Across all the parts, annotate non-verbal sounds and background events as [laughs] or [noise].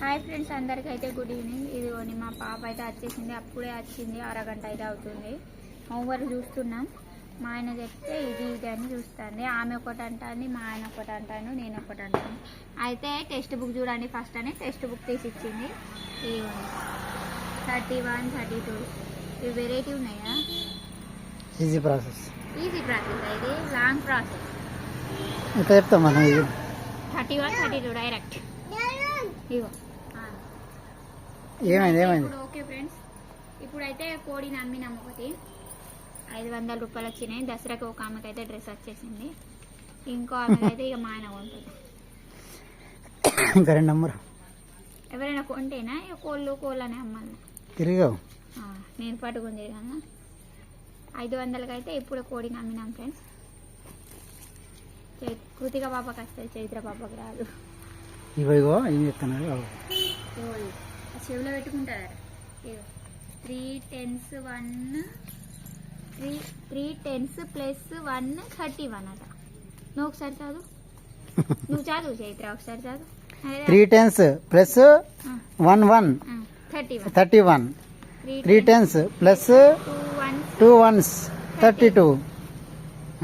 Hi friends అందరికీ అయితే good evening ఇదిగోని మా పాప అయితే వచ్చేసింది. అప్పుడే వచ్చింది. అరగంట అయితే అవుతుంది. హోంవర్క్ చూస్తున్నాం. మా ఆయన చెప్తే ఇది ఇది అని చూస్తుంది. ఆమె ఒకటి అంటాను మా ఆయన ఒకటి అంటాను నేను ఒకటి అంటాను. అయితే టెక్స్ట్ బుక్ చూడండి ఫస్ట్ అని. టెక్స్ట్ బుక్ తీసి ఇచ్చింది ఇదిగోండి. థర్టీ వన్ థర్టీ టూ ఇవి వెరైటీ ఉన్నాయా? ఈజీ ప్రాసెస్ ఈజీ ప్రాసెస్ ఇది? లాంగ్ ప్రాసెస్ ఎట్లా చెప్తాం మనం ఇది. Thirty one thirty two direct ఇగో. ఏమైంది ఏమైంది? ఇప్పుడు ఓకే ఫ్రెండ్స్ ఇప్పుడైతే కోడిని అమ్మినాం ఒకటి. ఐదు వందల రూపాయలు వచ్చినాయి. దసరాకి ఒక ఆమెకి అయితే డ్రెస్ వచ్చేసింది. ఇంకో ఆమెకి అయితే ఇక మా ఆయన కొంటుంది. ఇంకా రెండు నంబర్ ఎవరైనా కొంటేనా? ఇక కోళ్ళు కోళ్ళు అనే అమ్మాలి. తిరిగావు? నేను పట్టుకుంది కదా ఐదు వందలకి అయితే ఇప్పుడు కోడిని అమ్మినాం ఫ్రెండ్స్. కృతిక పాపకి వస్తుంది చైత్ర పాపకి రాదు. ఇవిగో ఏం. ఆ చెవిలో పెట్టుకుంటారు? Three tens one three three tens plus one thirty one అట. నువ్వు ఒకసారి చదువు. నువ్వు చదువు చైత్ర ఒకసారి చదువు. Three tens plus one one thirty one thirty one three tens plus two one two ones thirty two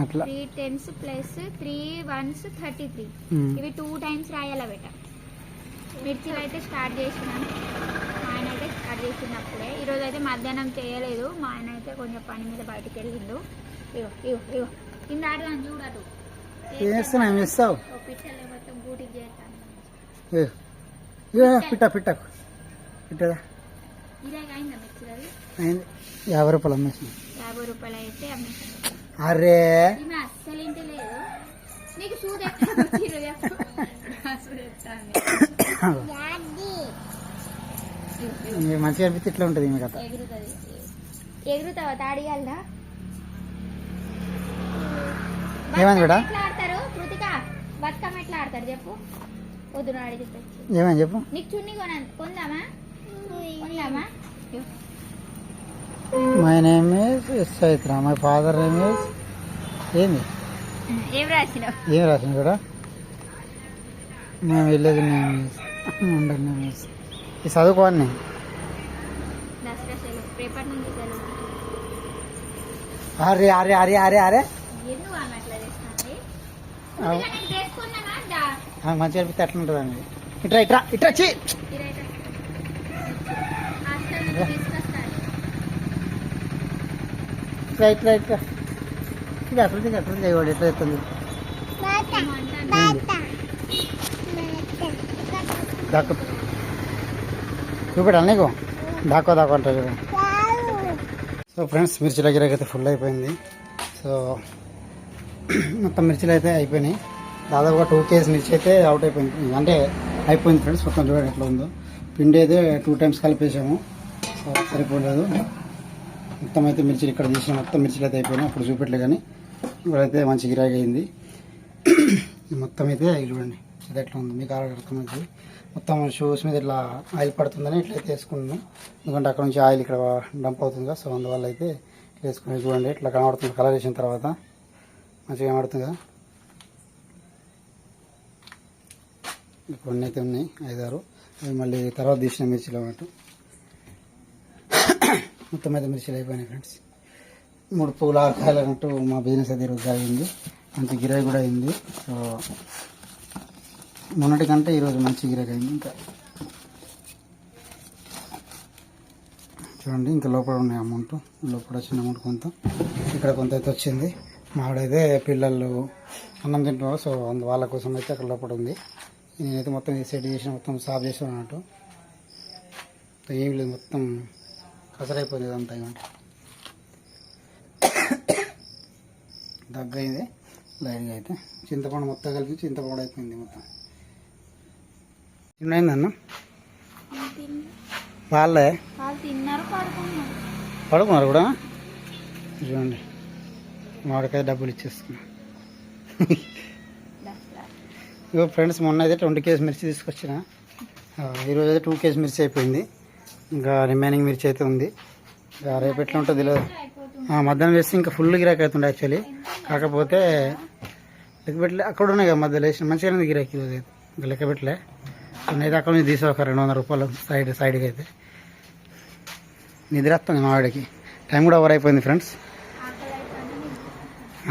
అట్లా. Three tens plus three ones thirty three. ఇవి టూ టైమ్స్ రాయాల బెట? మిర్చిలు అయితే స్టార్ట్ చేసినాను స్టార్ట్ చేసినప్పుడే. ఈరోజు అయితే మధ్యాహ్నం చేయలేదు. మా ఆయన అయితే కొంచెం పని మీద బయటికి వెళ్ళిండు ఇగో ఇగో ఇగో. కింద ఆడదాం చూడటు ఏం చేస్తావు? పిట్టలే మొత్తం చేస్తాను. పిట్ట పిట్ట పిట్టదా? అయిందా యాభై రూపాయలు అమ్మేసిన. యాభై రూపాయలు అయితే అమ్మేసాను. అరే! అస్సలు లేదు. నీకు సూది [coughs] [coughs] ఎక్కడ వచ్చిర్రు చెప్పు. నా సూది ఎత్తాను. ఇగో, ఇగో. మీకు మంచిగా అనిపిస్తే ఇట్లా ఉంటుంది మీ కథ. ఎగురుతావా? ఏమైంది ఆడతారు? కృతిక బతుకమ్మ ఎట్లా ఆడతారు చెప్పు? వద్దు నా అడిగి చెప్పు? నీకు చున్నీ కొన కొందామా? కొందామా. My name is Chaitra my father name is ఏంది? ఏం రాసినావు? ఏం రాసింది కూడా మేము వెళ్ళేది నేమ్ ఇస్ ఉండదు నేమ్ ఇస్ ఈ చదువుకోవాలి దసరా సెలవు రేపటి నుంచి సెలవు అరే అరే అరే అరే అరే. మంచిగా అనిపిస్తే అట్లా ఉంటుంది అండి ఇట్రా ఇట్రా ఇట్రా వచ్చి ఇట్లా ఇట్లా ఇట్లా ఇది అట్లా ఇది అట్లా చేయవాడు ఎట్లా అంటాను. దాక్కు. చూపెట్టాలి నీకు? దాకా దాకా అంటారు కదా సో ఫ్రెండ్స్ మిర్చిల గిరాకీ అయితే ఫుల్ అయిపోయింది. సో మొత్తం మిర్చిలు అయితే అయిపోయినాయి. దాదాపుగా టూ కేజీ మిర్చి అయితే అవుట్ అయిపోయింది. అంటే అయిపోయింది ఫ్రెండ్స్ మొత్తం చూడండి ఎట్లా ఉందో. పిండి అయితే టూ టైమ్స్ కలిపేసాము. సో సరిపోలేదు. మొత్తం అయితే మిర్చిలు ఇక్కడ తీసిన మొత్తం మిర్చిలు అయితే అయిపోయినాయి. అప్పుడు చూపెట్టలే కానీ ఇప్పుడైతే మంచి గిరాకీ అయింది. మొత్తం అయితే చూడండి ఇది ఎట్లా ఉంది. మీకు ఆల్రెడీ అర్థమవుతుంది మొత్తం షూస్ మీద ఇట్లా ఆయిల్ పడుతుందని ఇట్లా అయితే వేసుకున్నాను. ఎందుకంటే అక్కడ నుంచి ఆయిల్ ఇక్కడ డంప్ అవుతుంది కదా సో అందువల్ల అయితే ఇట్లా వేసుకుని చూడండి ఇట్లా కనబడుతుంది. కలర్ వేసిన తర్వాత మంచిగా కనబడుతుంది కదా. కొన్ని అయితే ఉన్నాయి ఐదారు. అవి మళ్ళీ తర్వాత తీసిన మిర్చిలు అన్నట్టు. మొత్తం అయితే మిర్చిలు అయిపోయినాయి ఫ్రెండ్స్. మూడు పూలు ఆరు కాయలు అన్నట్టు మా బిజినెస్ అయితే ఈరోజు జరిగింది. మంచి గిరాయి కూడా అయింది. సో మొన్నటి కంటే ఈరోజు మంచి గిరకైంది ఇంకా. చూడండి ఇంకా లోపల ఉన్నాయి అమౌంట్ లోపల వచ్చిన అమౌంట్ కొంత. ఇక్కడ కొంత అయితే వచ్చింది. మావిడైతే పిల్లలు అన్నం తింటున్నారు సో అందు వాళ్ళ కోసం అయితే అక్కడ లోపల ఉంది. నేనైతే మొత్తం సెట్ చేసిన మొత్తం సాఫ్ చేసిన అన్నట్టు. ఏం లేదు మొత్తం కసరైపోయింది అంతా ఇవ్వండి [coughs] దగ్గరైంది లైట్గా అయితే. చింతపండు మొత్తం కలిపి చింతపండు అయిపోయింది మొత్తం. చిన్నైందన్న వాళ్ళే పడుకున్నారు. కూడా? చూడండి మామిడికాయ డబ్బులు ఇచ్చేస్తున్నా. ఇగో ఫ్రెండ్స్ మొన్న అయితే ట్వంటీ కేజీ మిర్చి తీసుకొచ్చిన. ఈరోజు అయితే టూ కేజీ మిర్చి అయిపోయింది. ఇంకా రిమైనింగ్ మిర్చి అయితే ఉంది. ఇంకా రేపు ఎట్లా ఉంటుందో ఆ, మధ్యాహ్నం వేస్తే ఇంకా ఫుల్ గిరాకీ అవుతుండే యాక్చువల్లీ. కాకపోతే లెక్క పెట్టలే. అక్కడ ఉన్నాయి కదా మధ్యలో వేసిన. మంచిగానే గిరాకీ ఈరోజు అయితే. ఇంకా లెక్క దాకా మీద తీసి ఒక రెండు వందల రూపాయలు సైడ్ సైడ్కి అయితే. నిద్ర వస్తుంది మా వాడికి. టైం కూడా ఓవర్ అయిపోయింది ఫ్రెండ్స్.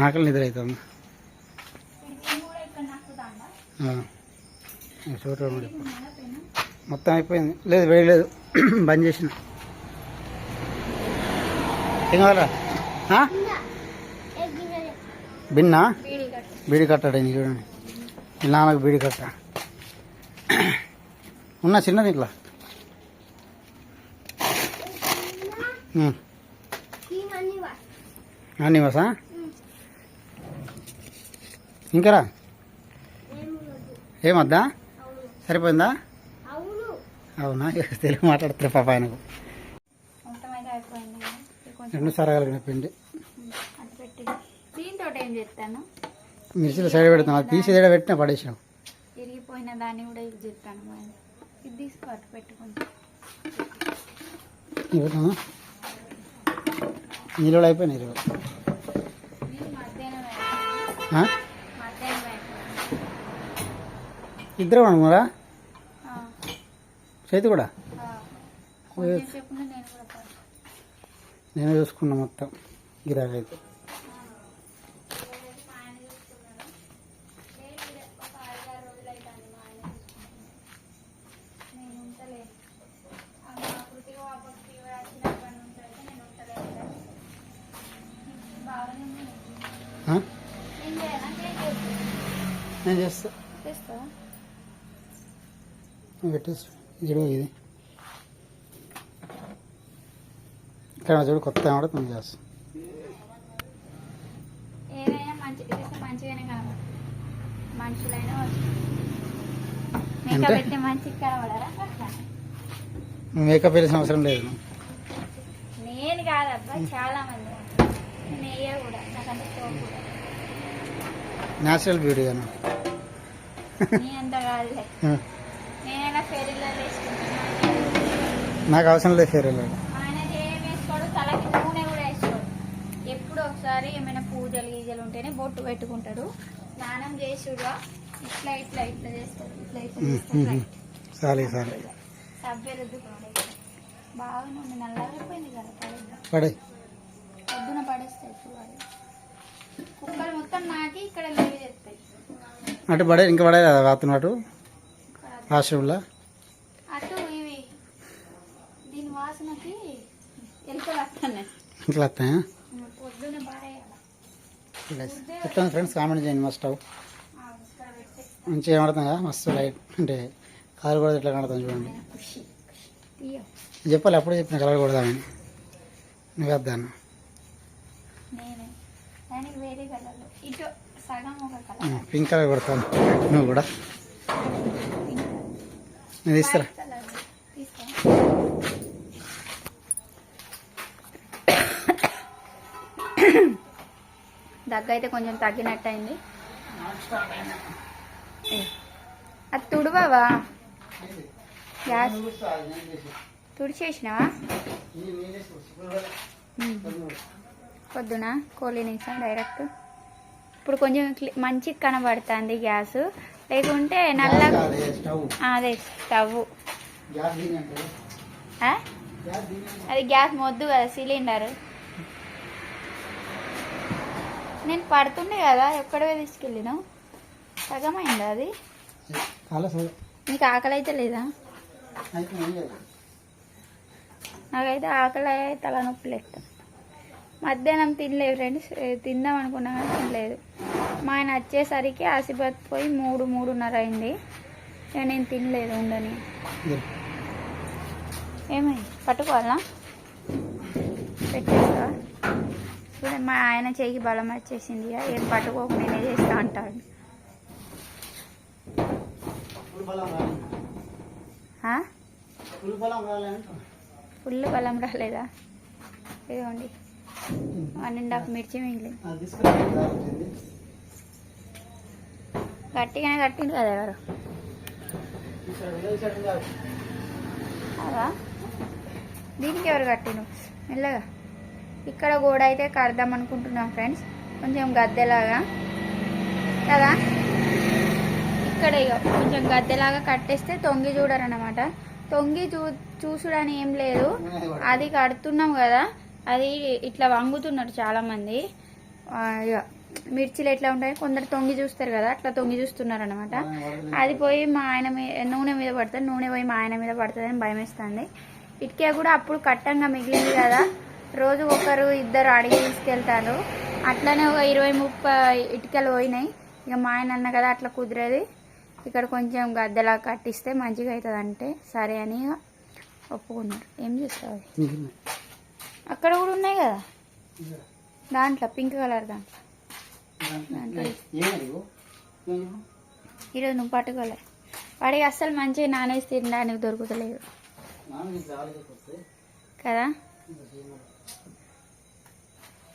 ఆకలి నిద్ర అవుతుంది ఇది కూడా ఇక్కడ నక్కుతాండా ఆ. చూడు మరి. ఉన్నదా పెను మొత్తం అయిపోయింది. లేదు వేడి లేదు. [clears throat] బంద్ చేసిన. ఏం కావాలా? బిన్నా? బీడీ కట్టు బీడి కట్టాడు చూడండి. నాన్నకు బీడి కట్ట. ఉన్న చిన్నది ఇట్లా. ఉమ్. అన్నీ వసా ఇంకరా ఏమద్దా సరిపోయిందా? అవునా. తెలుగు మాట్లాడుతారు పాప ఆయనకు. రెండు సరగలిగిన పిండి. మిర్చిలో సైడ్ పెడతాను. అది తీసి ఏడ పెట్టినా పడేసాం ఇరిగిపోయిన దాన్ని కూడా ఇది మరి ఇది తీసుకో అటు పెట్టుకుంటా. నీళ్ళు అయిపోయినాయి ఇరవై. ఇద్దరు ఆ, చేతి కూడా? నేను చూసుకున్నా మొత్తం. గిరాకీ అయితే ఈరోజైతే మా ఆయన చూసుకున్నాడు. నేను ఈడ ఒక ఐదారు రోజులు అవుతుంది మా ఆయన చూసుకున్నాడు. నేను ఉంటలేను. ఆ మా కృతిక పాపకి ఫీవర్ వచ్చినప్పటి నుంచి అయితే నేను ఉంటలేను కదా. బాగానే ఉంది. ఆ? ఏం చేయాలా? కేక్ చేస్తా. నేను చేస్తా? చేస్తావా? నువ్వు పెట్టేసి ఇది ఇది. ఇక్కడ చూడు కొత్త కూడా నువ్వు చేస్తా. మేకప్ వేసిన అవసరం లేదు. నేను కాదబ్బా చాలా మంది. వేయ కూడా న్యాచురల్ బ్యూటీ గాను? నీ అంత కాదులే. నేనైనా ఫెరీలో వేసుకుంటున్నాను నాకు అవసరం లేదు ఫేర్ ఆయన ఏం వేసుకోడు? తలకి నూనె కూడా వేసుకోడు. ఎప్పుడు ఒకసారి ఏమైనా పూజలు గీజలు ఉంటేనే బొట్టు పెట్టుకుంటాడు. స్నానం చేసుడుగా ఇట్లా ఇట్లా ఇట్లా చేస్తాడు ఇట్లా ఇట్లా చేస్తాడు సబ్బే బాగా నూనె కదా పడేద్దాం. పడే పొద్దున పడేస్తాయి చూడాలి కుక్కలు మొత్తం నాకి ఇక్కడ లేవి తెస్తాయి అటు పడే ఇంకా పడే కదా వాతున్న అటు? వస్తున్నాయి. ఇట్లా వస్తాయా? ఫ్రెండ్స్ కామెంట్ చేయండి మా స్టవ్. మంచిగా కనబడుతుంది? కదా మస్తు లైట్. అంటే కాలు కూడా ఇట్లా కనబడుతుంది చూడండి. చెప్పాలి అప్పుడే చెప్పిన కలర్ కొడదామని. నువ్వు వద్దాను. పింక్ కలర్ కొడతాను. నువ్వు కూడా. నేను తీసుకో దగ్గు అయితే కొంచెం తగ్గినట్టు అయింది అది తుడవవా? గ్యాస్. తుడిచేసినావా? పొద్దున? కోలినేసా డైరెక్ట్? ఇప్పుడు కొంచెం మంచిగా కనబడుతుంది గ్యాస్. లేకుంటే ఆ, అదే స్టవ్ అది గ్యాస్ మొద్దు కదా సిలిండర్. నేను పడుతుండే కదా ఎక్కడవే తీసుకెళ్ళినావు? సగమైందా అది? నీకు ఆకలి అయితే లేదా లేదు. నాకైతే ఆకలి తలనొప్పి లెక్క మధ్యాహ్నం తినలేదు ఫ్రెండ్స్. తిందాం అనుకున్నా కానీ తినలేదు. మా ఆయన వచ్చేసరికి ఆసిపత్ పోయి మూడు మూడున్నర అయింది. ఇక నేను తినలేదు ఉండని. ఏమైంది పట్టుకోవాలా? పెట్టేస్తా చూడండి మా ఆయన చెయ్యి బలం వచ్చేసింది ఏం పట్టుకోక నేనే చేస్తా అంటాడు. ఫుల్ బలం రాలేదా? ఇదిగోండి. వన్ అండ్ హాఫ్ మిర్చి మిగిలింది. గట్టిగానే కట్టిండు కదా ఎవరు. అదా? దీనికి ఎవరు కట్టిను మెల్లగా. ఇక్కడ గోడ అయితే కడదాం అనుకుంటున్నాం ఫ్రెండ్స్. కొంచెం గద్దెలాగా. కదా? ఇక్కడ ఇక కొంచెం గద్దెలాగా కట్టేస్తే తొంగి చూడరన్నమాట. తొంగి చూ చూసుడని ఏం లేదు. అది కడుతున్నాం కదా. అది ఇట్లా వంగుతున్నారు చాలా మంది ఆ, ఇక మిర్చిలు ఎట్లా ఉంటాయి కొందరు తొంగి చూస్తారు కదా అట్లా తొంగి చూస్తున్నారు అనమాట అది పోయి మా ఆయన మీద నూనె మీద పడుతుంది నూనె పోయి మా ఆయన మీద పడుతుంది అని భయం వేస్తుంది ఇటుకే కూడా అప్పుడు కట్టంగా మిగిలింది కదా రోజు ఒకరు ఇద్దరు అడిగి తీసుకెళ్తారు. అట్లనే ఒక ఇరవై ముప్పై ఇటుకలు పోయినాయి. ఇక మా ఆయన అన్న కదా అట్లా కుదిరేది. ఇక్కడ కొంచెం గద్దెలా కట్టిస్తే మంచిగా అవుతుంది అంటే సరే అని ఒప్పుకున్నారు. ఏం చేస్తావు అది? అక్కడ కూడా ఉన్నాయి కదా? దాంట్లో పింక్ కలర్ దాంట్లో. ఈరోజు నువ్వు పట్టుకోలే. వాడికి అస్సలు మంచిగా నానేసి తినడానికి దొరుకుతలేదు. కదా?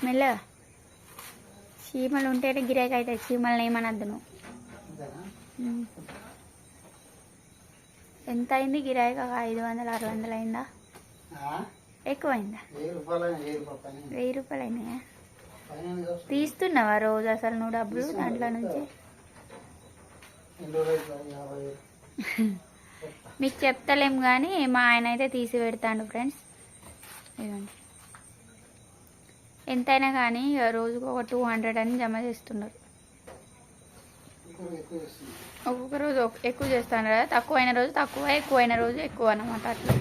మెల్లగా. చీమలు ఉంటేనే గిరాకీ అవుతాయి. చీమలను ఏమనద్దు నువ్వు. ఎంత అయింది గిరాకీ? ఐదు వందలు ఆరు వందలు అయిందా? ఎక్కువైందా? వెయ్యి రూపాయలు అయినాయా తీస్తున్నావా రోజు అసలు నువ్వు డబ్బులు దాంట్లో నుంచి? [laughs] మీకు చెప్తలేం కానీ మా ఆయన అయితే తీసి పెడతాడు ఫ్రెండ్స్. ఇవ్వండి ఎంతైనా కానీ రోజుకు ఒక టూ హండ్రెడ్ అని జమ చేస్తున్నారు. ఒక్కొక్క రోజు ఎక్కువ చేస్తాను కదా తక్కువైన రోజు తక్కువ ఎక్కువైన రోజు ఎక్కువ అన్నమాట అట్లా.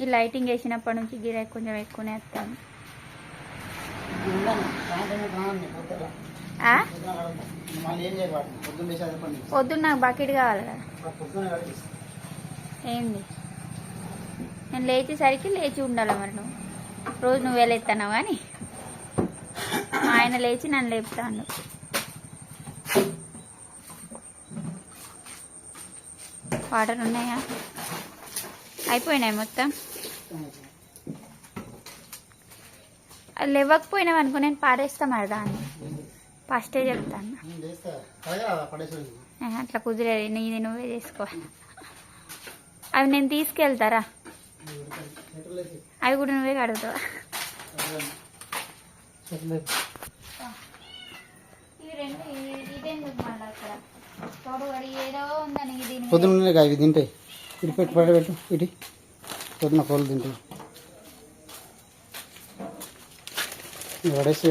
ఈ లైటింగ్ వేసినప్పటి నుంచి గిరాకీ కొంచెం ఎక్కువనే వస్తాను? పొద్దున్న. నాకు బకెట్ కావాలి కదా. ఏంది? నేను లేచేసరికి లేచి ఉండాలి మరి నువ్వు. రోజు నువ్వే లేస్తున్నావు కానీ ఆయన లేచి నన్ను లేపుతాడు. వాటర్ ఉన్నాయా? అయిపోయినాయి మొత్తం. అది లేవకపోయినావు అనుకో నేను పారేస్తా మరి దాన్ని. ఫస్టే చెప్తాను. అట్లా కుదిరేది. నీది నువ్వే చేసుకో. అవి నేను తీసుకెళ్తారా? అవి కూడా నువ్వే కడుగుతావా? ఏదో పొద్దున్న ఇవి తింటాయి. ఇటు పెట్టి పడబెట్టు ఇటు. పొద్దున్న కోళ్ళు ఇవి పడేసి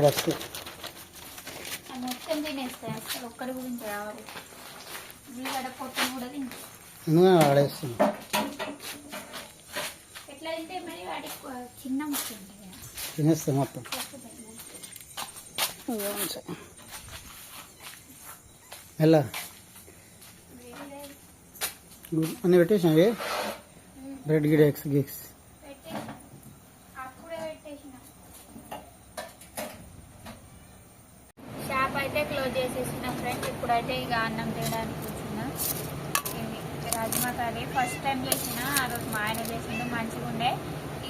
ఉంటుంది కదా. తినేస్తాయి. మొత్తం ఎలా అన్నీ పెట్టేసినవి బ్రెడ్ గిడ్ ఎగ్స్ గిగ్స్ షాప్ అయితే క్లోజ్ చేసేసిన ఫ్రెండ్స్ ఇప్పుడైతే ఇక అన్నం తినడానికి కూర్చున్నా. రాజ్మా కర్రీ. ఫస్ట్ టైం చేసిన ఆ రోజు మా ఆయన చేసిండు మంచిగా ఉండే.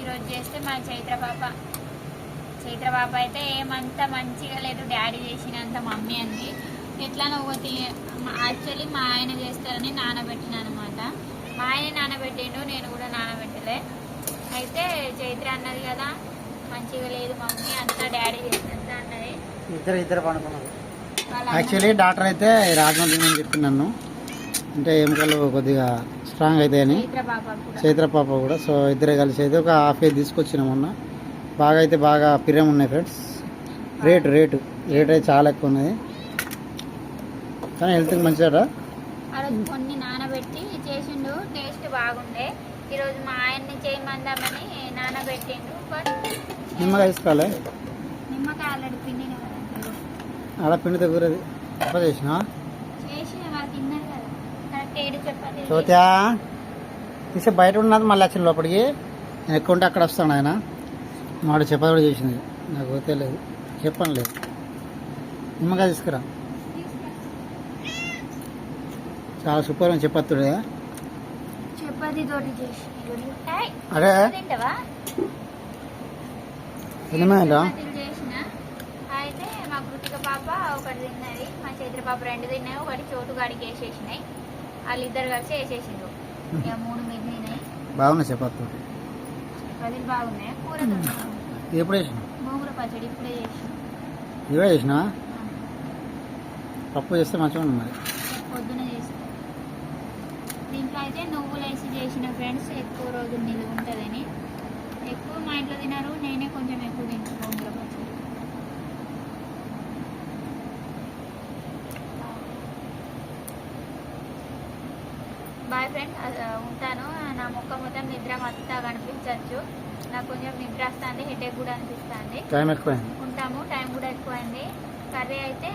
ఈరోజు చేస్తే మా చైత్ర పాప. చైత్ర పాప అయితే ఏమంత మంచిగా లేదు. డాడీ చేసినంత మమ్మీ అంది. ఎట్లా నువ్వు యాక్చువల్లీ మా ఆయన చేస్తారని నానబెట్టిన అనమాట ఆయన నానబెట్టిండు నేను కూడా నానబెట్టలే. అయితే చైత్ర అన్నది కదా మంచిగా లేదు మమ్మీ అంతా డాడీ చేసినంత అన్నది. ఇద్దరు ఇద్దరు పడుకున్నారు. యాక్చువల్లీ డాక్టర్ అయితే రాజమండ్రి నేను చెప్పి నన్ను. అంటే ఎముకలు కొద్దిగా స్ట్రాంగ్ అవుతాయని చైత్ర పాప కూడా. సో ఇద్దరే కలిసి అయితే ఒక హాఫ్ ఇయర్ తీసుకొచ్చిన మొన్న. బాగా అయితే బాగా పిరం ఉన్నాయి ఫ్రెండ్స్ రేటు రేటు రేట్ అయితే చాలా ఎక్కువ ఉన్నది. కానీ హెల్త్కి రోజు కొన్ని నానబెట్టి చేసిండు టేస్ట్ బాగుండే ఈరోజు మా చేయమందామని నానబెట్టిండు బట్ నిమ్మకాయ తీసుకోవాలి? నిమ్మకాయ ఆల్రెడీ కదా. ఆడ పిండి దగ్గరది తప్ప చేసిన? చోత్యా తీసే బయట ఉన్నది మళ్ళీ వచ్చిన లోపలికి. నేను ఎక్కువ ఉంటే అక్కడ వస్తాను ఆయన. మాడు చెప్పదు కూడా చేసింది. నాకు పోతే లేదు. చెప్పను లేదు. నిమ్మకాయ తీసుకురా. చాలా సూపర్ అని చెప్పత్తుడే చపాతీ తోటి చేసి. అరే. చేసిన. అయితే మా కృతిక పాప ఒకటి తిన్నది మా చైత్ర పాప రెండు తిన్నాయి ఒకటి చోటు గాడికి వేసేసినాయి వాళ్ళిద్దరు కలిసి వేసేసిండ్రు. ఇక మూడు మిగిలినాయి. బాగున్నాయి చపాతీలు బాగున్నాయి. కూర ఎప్పుడు వేసిన పచ్చడి ఇప్పుడే చేసిన. ఇవే చేసినా పప్పు చేస్తే మంచిగా ఉంది మరి. పొద్దున చేస్తాను దీంట్లో అయితే నువ్వులు వేసి చేసిన ఫ్రెండ్స్ ఎక్కువ రోజులు నిలువ ఉంటుందని. ఎక్కువ మా ఇంట్లో తినరు నేనే కొంచెం ఎక్కువ తింటాను గోంగూర పచ్చడి. బాయ్ ఫ్రెండ్ ఉంటాను. నా ముక్క మొత్తం నిద్ర మొత్తం కనిపించవచ్చు నాకు కొంచెం నిద్ర వస్తుంది హెడేక్ కూడా అనిపిస్తుంది. టైం ఎక్కువైంది. ఉంటాము టైం కూడా ఎక్కువైంది. కర్రీ అయితే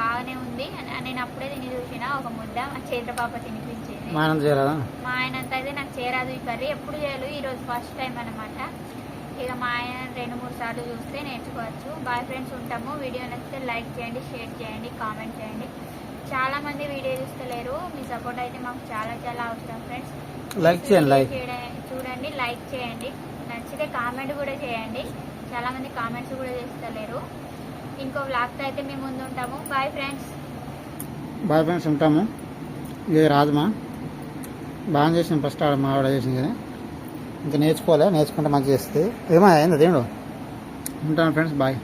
బాగానే ఉంది. నేను అప్పుడే తిని చూసిన ఒక ముద్ద మా చేత పాప తినిపించింది. మా ఆనంద్ చేయరాదా? మా ఆయన అంతా అయితే నాకు చేరాదు ఈ కర్రీ. ఎప్పుడు చేయలేదు. ఈ రోజు ఫస్ట్ టైం అనమాట ఇక మా ఆయన రెండు మూడు సార్లు చూస్తే నేర్చుకోవచ్చు. బాయ్ ఫ్రెండ్స్ ఉంటాము. వీడియో నచ్చితే లైక్ చేయండి షేర్ చేయండి కామెంట్ చేయండి. చాలా మంది వీడియో చూస్తలేరు. మీ సపోర్ట్ అయితే మాకు చాలా చాలా అవసరం ఫ్రెండ్స్. లైక్ చేయండి లైక్. చేయడం- చూడండి లైక్ చేయండి. నచ్చితే కామెంట్ కూడా చేయండి. చాలా మంది కామెంట్స్ కూడా చేస్తలేరు. ఇంకో వ్లాగ్తో అయితే మేము ముందు ఉంటాము బాయ్ ఫ్రెండ్స్. బాయ్ ఫ్రెండ్స్ ఉంటాము. ఇది రాజమా? బాగా చేసింది ఫస్ట్ ఆడ మా చేసింది కదా ఇంకా నేర్చుకోవాలి నేర్చుకుంటే మంచిగా చేస్తుంది. ఏమో అయింది అదేండు ఉంటాను ఫ్రెండ్స్ బాయ్